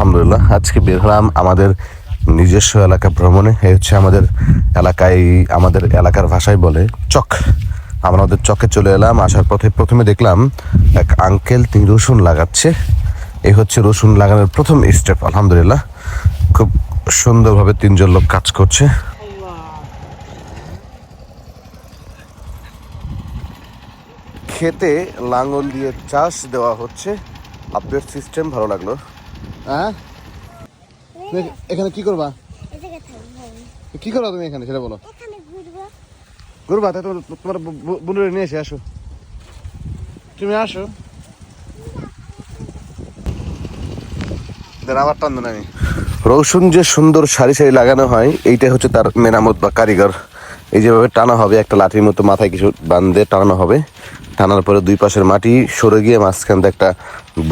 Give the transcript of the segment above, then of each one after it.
আলহামদুলিল্লাহ, আজকে বের হলাম আমাদের নিজস্ব এলাকা ভ্রমণে। এই হচ্ছে আমাদের এলাকায়, আমাদের এলাকার ভাষায় বলে চক। আমরা আমাদের চকে চলে এলাম, আসার পথে প্রথমে দেখলাম এক আঙ্কেল তিনি রসুন লাগাচ্ছে। এই হচ্ছে রসুন লাগানোর প্রথম স্টেপ আলহামদুলিল্লাহ। খুব সুন্দরভাবে তিনজন লোক কাজ করছে। খেতে লাঙল দিয়ে চাষ দেওয়া হচ্ছে। আপডেট সিস্টেম ভালো লাগল। হ্যাঁ? এখানে কি করবা? কি করবা তুমি এখানে? সেটা বলো। ঘুরবো তাই তোমার তোমার বোনের নিয়ে এসে আসো। তুমি আসো। আমি। রসুন যে সুন্দর সারি সারি লাগানো হয় এইটা হচ্ছে তার মেরামত বা কারিগর। এই যেভাবে টানা হবে একটা লাঠির মতো মাথায় কিছু বান্ধে টানানো হবে। টানার পরে দুই পাশের মাটি সরে গিয়ে মাঝখান দিয়ে একটা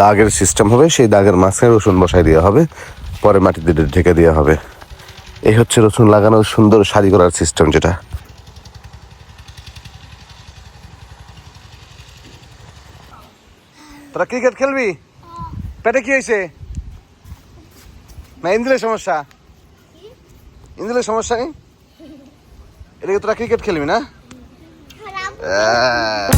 দাগের সিস্টেম হবে। সেই দাগের মাঝখানে রসুন বসাই দেওয়া হবে। পরে মাটি দিয়ে ঢেকে দেওয়া হবে। এই হচ্ছে রসুন লাগানোর সুন্দর সারি করার সিস্টেম যেটা। তোরা ক্রিকেট খেলবি? পেটে কি হয়েছে? না ইন্দ্রের সমস্যা। ইন্দ্রের সমস্যা নেই? এদিকে তোরা ক্রিকেট খেলবি না আহ।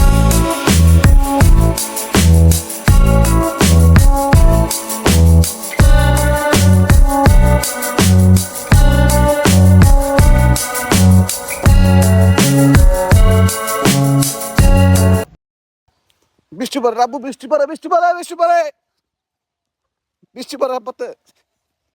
বৃষ্টি পড়ে রাব্বু বৃষ্টি পড়ে বৃষ্টি পড়ে বৃষ্টি পড়ে বৃষ্টি পড়ে পড়তে